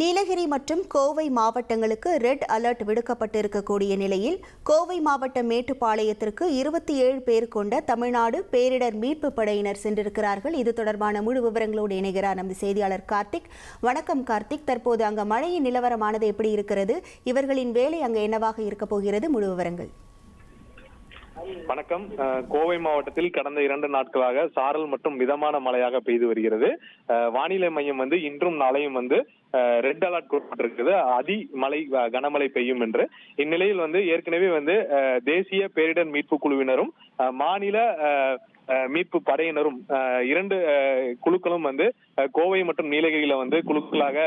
நீலகிரி மற்றும் கோவை மாவட்டங்களுக்கு red alert விடுக்கப்பட்டிருக்கக்கூடிய நிலையில் கோவை மாவட்ட மேட்டுப்பாளையத்திற்கு இருபத்தி ஏழு பேர் கொண்ட தமிழ்நாடு பேரிடர் மீட்பு படையினர் சென்றிருக்கிறார்கள். இது தொடர்பான முழு விவரங்களோடு இணைகிறார் நமது செய்தியாளர் கார்த்திக். வணக்கம் கார்த்திக். தற்போது அங்கு மழையின் நிலவரமானது எப்படி இருக்கிறது? இவர்களின் வேலை அங்கு என்னவாக இருக்கப் போகிறது? முழு விவரங்கள். வணக்கம். கோவை மாவட்டத்தில் கடந்த இரண்டு நாட்களாக சாரல் மற்றும் மிதமான மழையாக பெய்து வருகிறது. அஹ், வானிலை மையம் வந்து இன்றும் நாளையும் வந்து ரெட் அலர்ட் கொடுக்கப்பட்டிருக்கிறது. அதி மழை கனமழை பெய்யும் என்று. இந்நிலையில் வந்து ஏற்கனவே வந்து அஹ், தேசிய பேரிடர் மீட்பு குழுவினரும் மாநில மீட்பு படையினரும் இரண்டு குழுக்களும் வந்து கோவை மற்றும் நீலகிரியில வந்து குழுக்களாக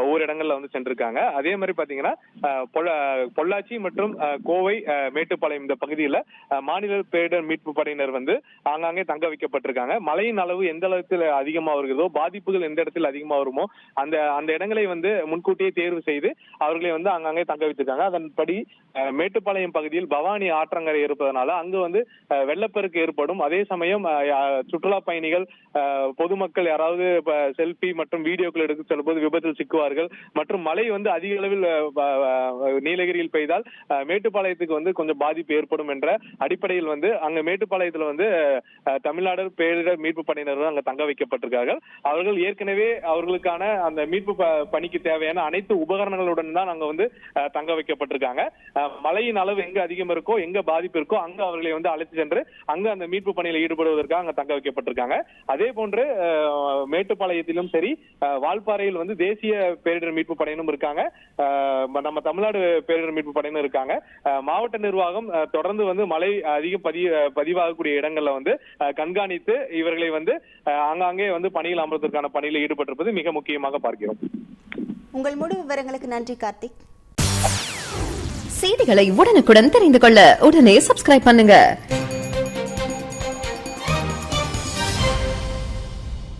ஒவ்வொரு இடங்கள்ல வந்து சென்றிருக்காங்க. அதே மாதிரி பாத்தீங்கன்னா பொள்ளாச்சி மற்றும் கோவை மேட்டுப்பாளையம் இந்த பகுதியில மாநில பேரிடர் மீட்பு படையினர் வந்து ஆங்காங்கே தங்க வைக்கப்பட்டிருக்காங்க. மழையின் அளவு எந்த அளவுக்கு அதிகமா வருகிறதோ பாதிப்புகள் எந்த இடத்தில் அதிகமா வருமோ அந்த அந்த இடங்களை வந்து முன்கூட்டியே தேர்வு செய்து அவர்களை வந்து அங்கங்கே தங்க வைத்திருக்காங்க. அதன்படி மேட்டுப்பாளையம் பகுதியில் பவானி ஆற்றங்கரை இருப்பதனால அங்கு வந்து வெள்ளப்பெருக்கு ஏற்படும். அதே சமயம் சுற்றுலா பயணிகள் பொதுமக்கள் யாராவது செல்ஃபி மற்றும் வீடியோக்கள் எடுத்து செல்லும்போது விபத்தில் சிக்குவார்கள். மற்றும் மழை வந்து அதிக அளவில் நீலகிரியில் பெய்தால் மேட்டுப்பாளையத்துக்கு வந்து கொஞ்சம் பாதிப்பு ஏற்படும் என்ற அடிப்படையில் வந்து அங்க மேட்டுப்பாளையத்துல வந்து தமிழ்நாடு பேரிடர் மீட்பு படையினர் அங்க தங்க வைக்கப்பட்டிருக்கார்கள். அவர்கள் ஏற்கனவே அவர்களுக்கான அந்த மீட்பு ப- பணிக்கு தேவையான அனைத்து உபகரணங்களுடன் தான் அங்க வந்து தங்க வைக்கப்பட்டிருக்காங்க. மழையின் அளவு எங்க அதிகம் இருக்கோ எங்க பாதிப்பு இருக்கோ அங்க அவர்களை வந்து அழைத்து சென்று அங்க அந்த மீட்பு பணியில் ஈடுபடுவதற்காக அங்க தங்க வைக்கப்பட்டிருக்காங்க. அதே போன்று மேட்டுப்பாளையத்திலும் சரி வால்பாறையில் வந்து தேசிய பேரிடர் மீட்பு படையினரும் இருக்காங்க. நம்ம தமிழ்நாடு பேரிடர் மீட்பு படையினர் இருக்காங்க. மாவட்ட நிர்வாகம் தொடர்ந்து வந்து மழை அதிகம் பதி பதிவாகக்கூடிய இடங்கள்ல வந்து கண்காணித்து இவர்களை வந்து ஆங்காங்கே வந்து பணியில் அமர்வதற்கான பணியில் ஈடுபட்டிருப்பது மிக முக்கியமாக பார்க்கிறோம். உங்கள் முழு விவரங்களுக்கு நன்றி கார்த்திக். செய்திகளை உடனுக்குடன் தெரிந்து கொள்ள உடனே சப்ஸ்கிரைப் பண்ணுங்க.